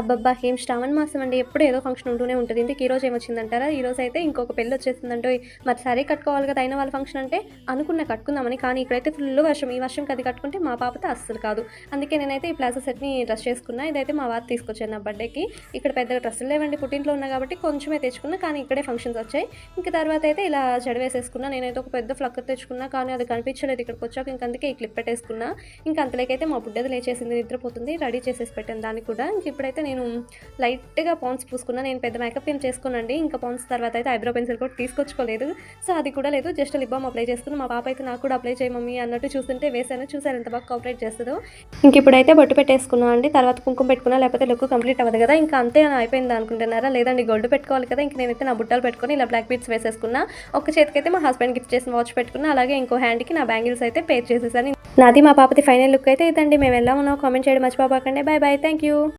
అబ్బబ్బా ఏం శ్రావణ మాసం అండి? ఎప్పుడు ఏదో ఫంక్షన్ ఉంటూనే ఉంటుంది. ఇందుకు ఈ రోజు ఏమొచ్చిందంటారా? ఈ రోజు అయితే ఇంకొక పెళ్ళి వచ్చేసిందంటో మరి సరే కట్టుకోవాలి కదా అయిన వాళ్ళ ఫంక్షన్ అంటే అనుకున్న కట్టుకుందామని. కానీ ఇక్కడైతే ఫుల్ వర్షం. ఈ వర్షం అది కట్టుకుంటే మా పాపతో అస్సలు కాదు. అందుకే నేనైతే ఈ ప్లాజో సెట్ని డ్రెస్ చేసుకున్నా. ఇదైతే మా వారు తీసుకొచ్చాను నా బర్త్డేకి. ఇక్కడ పెద్దగా డ్రెస్సులు లేవండి పుట్టింట్లో ఉన్నా కాబట్టి కొంచెమే తెచ్చుకున్నా కానీ ఇక్కడే ఫంక్షన్స్ వచ్చాయి. ఇంకా తర్వాత అయితే ఇలా జడవేసేసుకున్నా నేనైతే ఒక పెద్ద ఫ్లక్ తెచ్చుకున్నా కానీ అది కనిపించలేదు ఇక్కడికి వచ్చాక. ఇంక అందుకే ఈ క్లిప్ పెట్టేసుకున్నా. ఇంకా అంతలోకైతే మా బుడ్డది లేచేసింది నిద్రపోతుంది. రెడీ చేసేసి పెట్టాను దానికి కూడా. ఇంక ఇప్పుడైతే నేను లైట్గా పాన్స్ పూసుకున్నా నేను పెద్ద మేకప్ ఏం చేసుకున్నాండి ఇంకా పాన్స్ తర్వాత అయితే ఐబ్రో పెన్సిల్ కూడా తీసుకొచ్చుకోలేదు. సో అది కూడా లేదు. జస్ట్ లిప్ బామ్ అప్లై చేసుకుని మా పాప అయితే నాకు కూడా అప్లై చేయ మమ్మీ అన్నట్టు చూస్తుంటే వేసాను చూసారు ఎంత బాగా కోఆపరేట్ చేస్తుందో. ఇంక ఇప్పుడైతే బొట్టు పెట్టేసుకున్నా అండి. తర్వాత కుంకుమ పెట్టుకున్నా లేకపోతే లుక్ కంప్లీట్ అవ్వదు కదా. ఇంకా అంతే అని అయిపోయింది అనుకుంటున్నారా? లేదండి గోల్డ్ పెట్టుకోవాలి కదా. ఇంక నేనైతే నా బుట్టలు పెట్టుకొని ఇలా బ్లాక్ బీట్స్ వేసేసుకున్నా. ఒక చేతికైతే మా హస్బెండ్ గిఫ్ట్ చేసిన వాచ్ పెట్టుకున్నా. అలాగే ఇంకో హ్యాండ్కి నా బ్యాంగిల్స్ అయితే పేర్ చేసేసాను. నాది మా పాపది ఫైనల్ లుక్ అయితే ఇదండి. మేము వెళ్ళామన్నా కామెంట్ చేయడం మర్చిపోబాకండి బాయ్ బాయ్ థ్యాంక్ యూ